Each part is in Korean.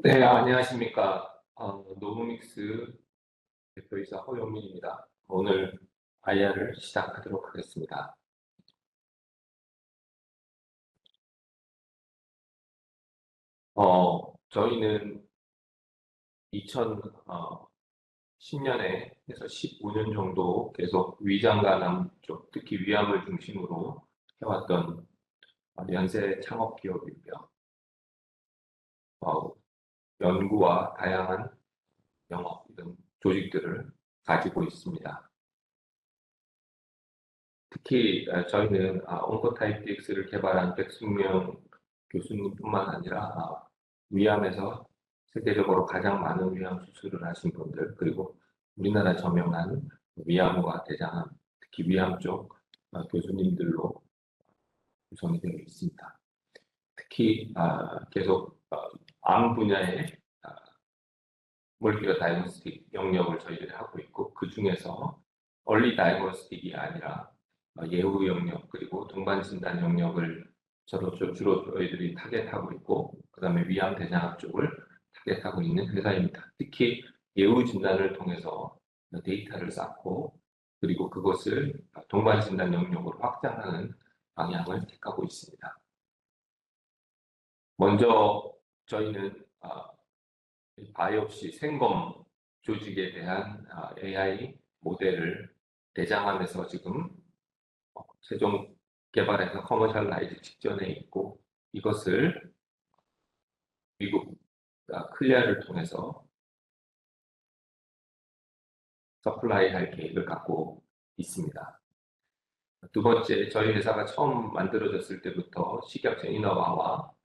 네, 안녕하십니까. 어, 노무믹스 대표이사 허용민입니다. 오늘 IR을 시작하도록 하겠습니다. 어, 저희는 2010년에 해서 15년 정도 계속 위장과 남쪽, 특히 위암을 중심으로 해왔던 연세 창업 기업이고요. 어, 연구와 다양한 영업 등 조직들을 가지고 있습니다. 특히 아, 저희는 아, 온코타입 DX를 개발한 백승명 교수님뿐만 아니라 아, 위암에서 세계적으로 가장 많은 위암 수술을 하신 분들 그리고 우리나라 저명한 위암과 대장암 특히 위암 쪽 교수님들로 구성이 되어 있습니다. 특히 계속 암 분야의 몰기가 다이너스틱 영역을 저희들이 하고 있고 그 중에서 얼리 다이너스틱이 아니라 어, 예후 영역 그리고 동반 진단 영역을 저도 주로 저희들이 타겟하고 있고 그 다음에 위암 대장암 쪽을 타겟하고 있는 회사입니다. 특히 예후 진단을 통해서 데이터를 쌓고 그리고 그것을 동반 진단 영역으로 확장하는 방향을 택하고 있습니다. 먼저 저희는 아, 바이옵시 생검 조직에 대한 AI 아, 모델을 대장암에서 지금 어, 최종 개발해서 커머셜 라이즈 직전에 있고 이것을 미국 아, 클리아를 통해서 서플라이 할 계획을 갖고 있습니다. 두 번째, 저희 회사가 처음 만들어졌을 때부터 식약청 인허가와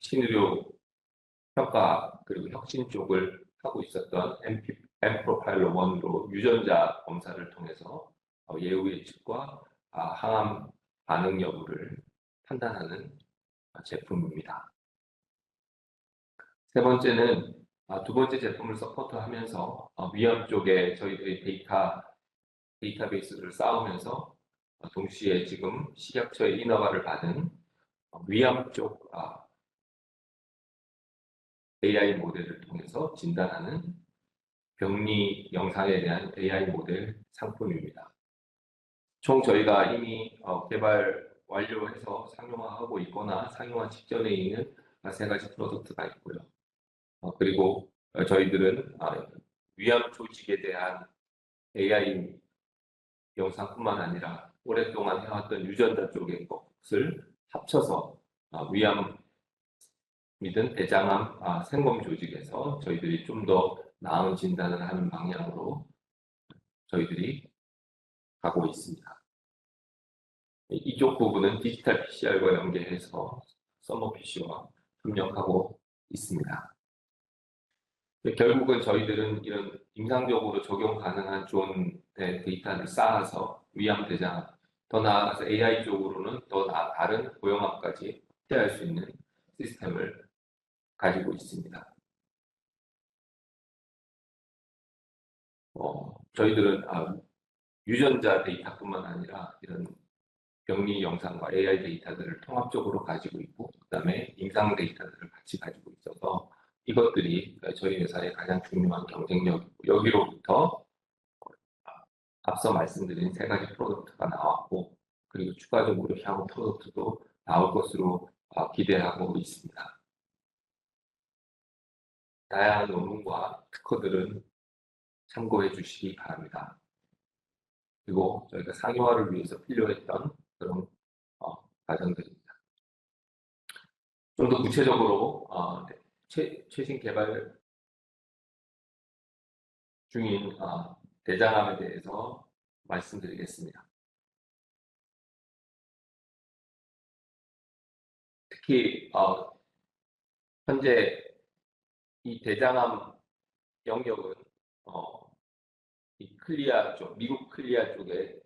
신의료 평가 그리고 혁신 쪽을 하고 있었던 MP, M프로파일러 1으로 유전자 검사를 통해서 어, 예후 예측과 아, 항암 반응 여부를 판단하는 제품입니다. 세 번째는 아, 두 번째 제품을 서포트하면서 어, 위험 쪽에 저희들이 데이터 데이터베이스를 쌓으면서 어, 동시에 지금 식약처의 인허가를 받은 위암 쪽 아, AI 모델을 통해서 진단하는 병리 영상에 대한 AI 모델 상품입니다. 총 저희가 이미 어, 개발 완료해서 상용화하고 있거나 상용화 직전에 있는 세 가지 프로덕트가 있고요. 어, 그리고 저희들은 아, 위암 조직에 대한 AI 영상뿐만 아니라 오랫동안 해왔던 유전자 쪽의 것을 합쳐서 아, 위암 이든 대장암 아, 생검 조직에서 저희들이 좀 더 나은 진단을 하는 방향으로 저희들이 가고 있습니다. 이쪽 부분은 디지털 PCR과 연계해서 서머 PC와 협력하고 있습니다. 결국은 저희들은 이런 임상적으로 적용 가능한 좋은 데이터를 쌓아서 위암 대장암, 더 나아가서 AI 쪽으로는 더 다른 고용암까지 확대할 수 있는 시스템을 가지고 있습니다. 어, 저희들은 아, 유전자 데이터뿐만 아니라 이런 병리 영상과 AI 데이터들을 통합적으로 가지고 있고 그 다음에 임상 데이터들을 같이 가지고 있어서 이것들이 저희 회사의 가장 중요한 경쟁력이고 여기로부터 앞서 말씀드린 세 가지 프로덕트가 나왔고 그리고 추가적으로 향후 프로덕트도 나올 것으로 어, 기대하고 있습니다. 다양한 논문과 특허들은 참고해 주시기 바랍니다. 그리고 저희가 상용화를 위해서 필요했던 그런 어, 과정들입니다. 좀 더 구체적으로 어, 네, 최, 최신 개발 중인 어, 대장암에 대해서 말씀드리겠습니다. 특히 어, 현재 이 대장암 영역은 어, 이 클리아 쪽, 미국 클리아 쪽에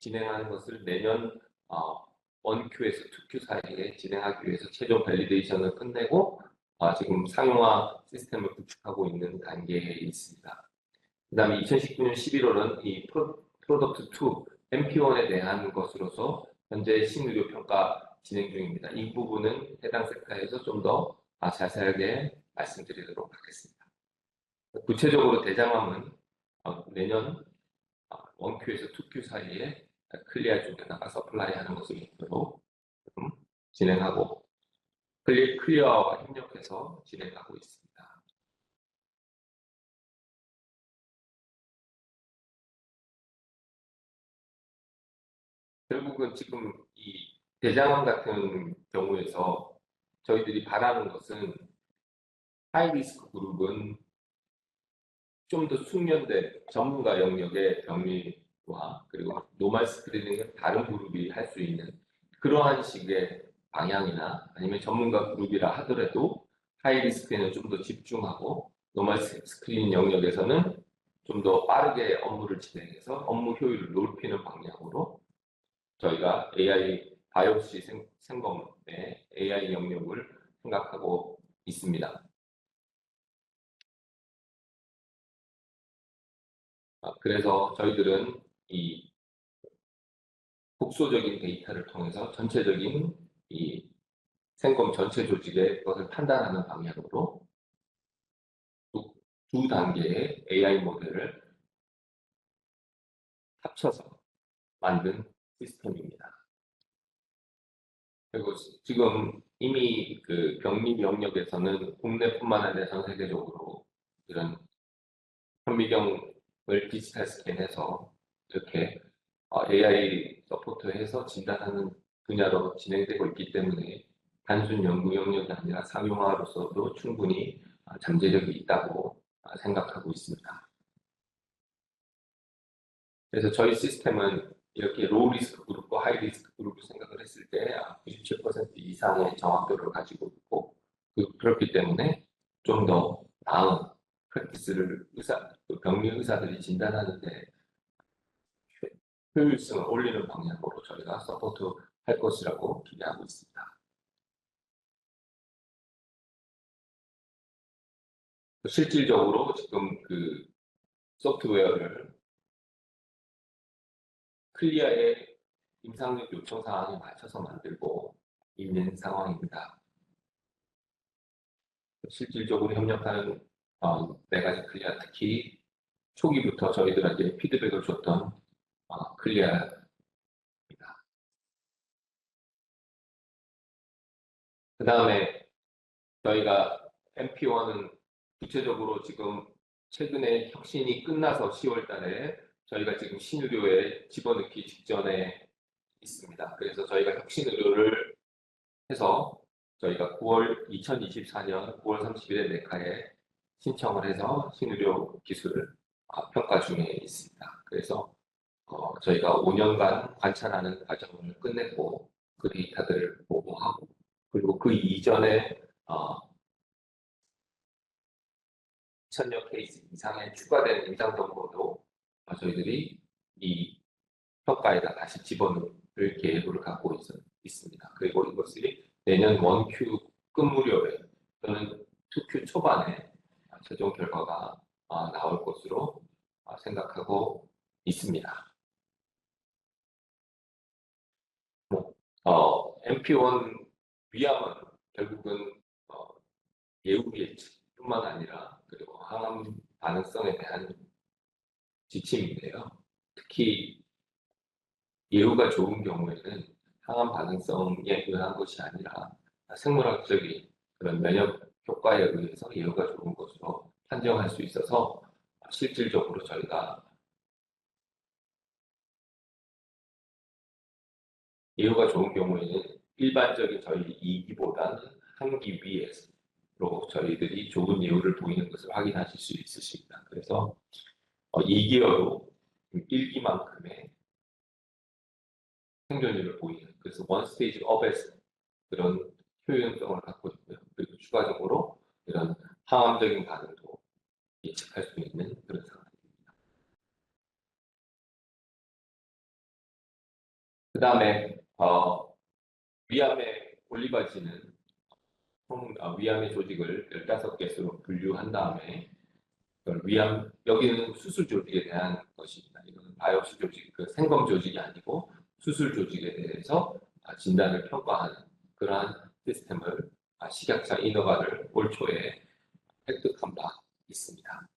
진행하는 것을 내년 어, 원큐에서 투큐 사이에 진행하기 위해서 최종 밸리데이션을 끝내고 어, 지금 상용화 시스템을 구축하고 있는 단계에 있습니다. 그 다음에 2019년 11월은 이 프로, 프로덕트 2 MP1에 대한 것으로서 현재 신의료 평가 진행 중입니다. 이 부분은 해당 섹터에서 좀더 아, 자세하게 말씀드리도록 하겠습니다. 구체적으로 대장암은 어, 내년 어, 원큐에서 투큐 사이에 클리아 쪽에다가 서 플라이 하는 것을 목표로 지금 진행하고 클리, 클리어와 협력해서 진행하고 있습니다. 결국은 지금 이 대장암 같은 경우에서 저희들이 바라는 것은 하이리스크 그룹은 좀 더 숙련된 전문가 영역의 병리와 그리고 노멀 스크리닝을 다른 그룹이 할 수 있는 그러한 식의 방향이나 아니면 전문가 그룹이라 하더라도 하이리스크에는 좀 더 집중하고 노멀 스크리닝 영역에서는 좀 더 빠르게 업무를 진행해서 업무 효율을 높이는 방향으로 저희가 AI 바이오시 생, 생검의 AI 영역을 생각하고 있습니다. 그래서 저희들은 이 국소적인 데이터를 통해서 전체적인 이 생검 전체 조직의 것을 판단하는 방향으로 두, 두 단계의 AI 모델을 합쳐서 만든 시스템입니다. 그리고 지금 이미 그 병리 영역에서는 국내뿐만 아니라 전 세계적으로 이런 현미경 을 디지털 스캔해서 이렇게 AI 서포트해서 진단하는 분야로 진행되고 있기 때문에 단순 연구 영역이 아니라 상용화로서도 충분히 잠재력이 있다고 생각하고 있습니다. 그래서 저희 시스템은 이렇게 로우 리스크 그룹과 하이 리스크 그룹을 생각을 했을 때 97% 이상의 정확도를 가지고 있고 그, 그렇기 때문에 좀 더 나은 프랙티스를 의사, 그 병리 의사들이 진단하는데 효율성을 올리는 방향으로 저희가 서포트 할 것이라고 기대하고 있습니다. 실질적으로 지금 그 소프트웨어를 클리어의 임상력 요청 사항에 맞춰서 만들고 있는 상황입니다. 실질적으로 협력하는 어, 네 가지 클리어, 특히 초기부터 저희들한테 피드백을 줬던 어, 클리어입니다. 그 다음에 저희가 MP1은 구체적으로 지금 최근에 혁신이 끝나서 10월 달에 저희가 지금 신의료에 집어넣기 직전에 있습니다. 그래서 저희가 혁신 의료를 해서 저희가 9월 2024년 9월 30일에 네카에 신청을 해서 신의료 기술을 평가 중에 있습니다. 그래서 어, 저희가 5년간 관찰하는 과정을 끝냈고 그 데이터들을 보고하고 그리고 그 이전에 어, 천여 케이스 이상의 추가된 임상 정보도 아, 저희들이 이 평가에다 다시 집어넣을 계획을 갖고 있, 있습니다. 그리고 이것이 내년 원큐 끝무렵에 또는 투큐 초반에 최종 결과가 아, 나올 것으로 아, 생각하고 있습니다. 뭐, 어, MP1 위암은 결국은 어, 예후 예측뿐만 아니라 그리고 항암 반응성에 대한 지침인데요. 특히 예후가 좋은 경우에는 항암 반응성에 의한 것이 아니라 생물학적인 그런 면역 효과에 의해서 예후가 좋은 것으로 판정할 수 있어서 실질적으로 저희가 예후가 좋은 경우에는 일반적인 저희 2기보다는 한 기 위에로 저희들이 좋은 예후를 보이는 것을 확인하실 수 있으십니다. 그래서 어, 2기여도 1기만큼의 생존율을 보이는 그래서 원 스테이지 업에서 그런 효용성을 갖고 있고요. 그리고 추가적으로 이런 항암적인 반응도 예측할 수 있는 그런 상황입니다. 그 다음에 어, 위암의 올리바지는 총 아, 위암의 조직을 15개수로 분류한 다음에 위암 여기는 수술 조직에 대한 것입니다. 이거는 바이옵시 조직, 그 생검 조직이 아니고 수술 조직에 대해서 진단을 평가하는 그러한 시스템을 아, 식약처 인허가를 올 초에 획득한 바 있습니다.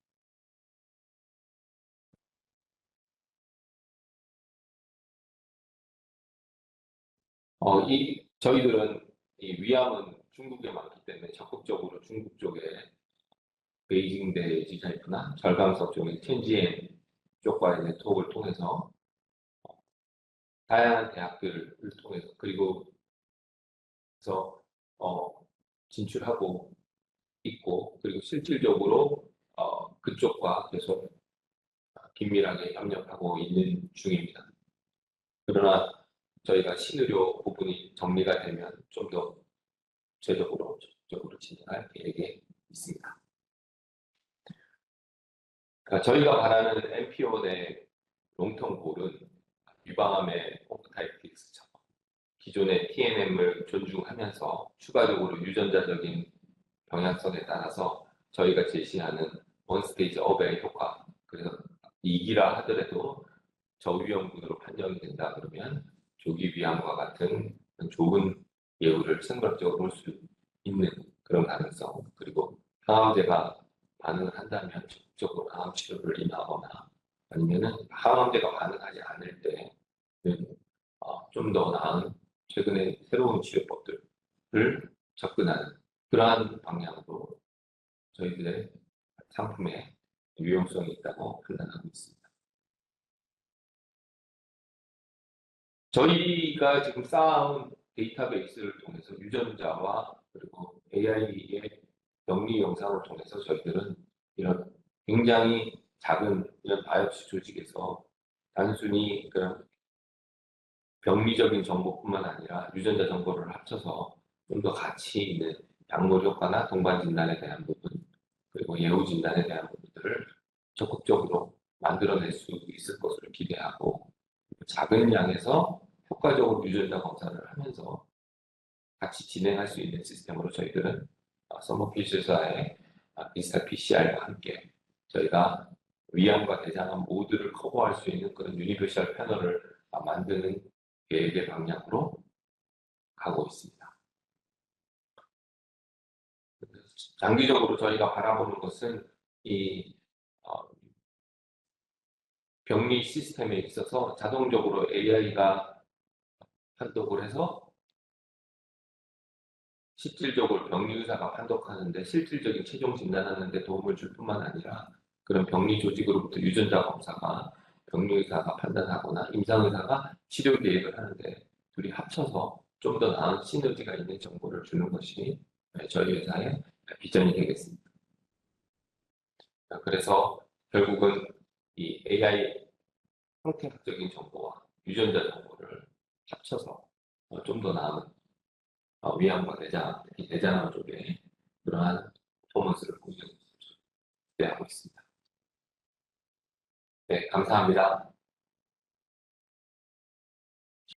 어, 이 저희들은 이 위암은 중국에 많기 때문에 적극적으로 중국 쪽에 베이징 대지사이프나 절강석 쪽의 텐지엔 쪽과의 네트워크를 통해서 어, 다양한 대학들을 통해서 그리고 그래서 어, 진출하고 있고 그리고 실질적으로 어, 그쪽과 계속 긴밀하게 협력하고 있는 중입니다. 그러나 저희가 신의료 부분이 정리가 되면 좀 더 구체적으로 적극적으로 진행할 계획에 있습니다. 그러니까 저희가 바라는 NPO 내 롱텀 골은 유방암의 오프타이픽스처럼 기존의 TNM을 존중하면서 추가적으로 유전자적인 방향성에 따라서 저희가 제시하는 원스테이지 업의 효과 그래서 2기라 하더라도 저위험군으로 판정이 된다 그러면 조기 위암과 같은 좋은 예후를 선거적으로 볼 수 있는 그런 가능성 그리고 항암제가 반응을 한다면 적극적으로 항암 치료를 임하거나 아니면은 항암제가 반응하지 않을 때는 어, 좀 더 나은 최근에 새로운 치료법들을 접근하는 그러한 방향으로 저희들의 상품에 유용성이 있다고 판단하고 있습니다. 저희가 지금 쌓아온 데이터베이스를 통해서 유전자와 그리고 AI의 병리 영상을 통해서 저희들은 이런 굉장히 작은 이런 바이오시 조직에서 단순히 그런 병리적인 정보뿐만 아니라 유전자 정보를 합쳐서 좀 더 가치 있는 약물 효과나 동반 진단에 대한 부분 그리고 예후 진단에 대한 부분들을 적극적으로 만들어낼 수 있을 것으로 기대하고 작은 양에서 효과적으로 유전자 검사를 하면서 같이 진행할 수 있는 시스템으로 저희들은 서머피쉬사의 인스타 PCR과 함께 저희가 위암과 대장암 모두를 커버할 수 있는 그런 유니버셜 패널을 만드는 계획의 방향으로 가고 있습니다. 장기적으로 저희가 바라보는 것은 이 어, 병리 시스템에 있어서 자동적으로 AI가 판독을 해서 실질적으로 병리 의사가 판독하는데 실질적인 최종 진단하는 데 도움을 줄 뿐만 아니라 그런 병리 조직으로부터 유전자 검사가 병리 의사가 판단하거나 임상 의사가 치료 계획을 하는데 둘이 합쳐서 좀 더 나은 시너지가 있는 정보를 주는 것이 저희 회사의 비전이 되겠습니다. 그래서 결국은 이 AI 형태학적인 정보와 유전자 정보를 합쳐서 좀 더 나은 어, 위암과 대장, 특히 대장암 쪽에 그러한 퍼포먼스를 기대하고 있습니다. 네, 감사합니다.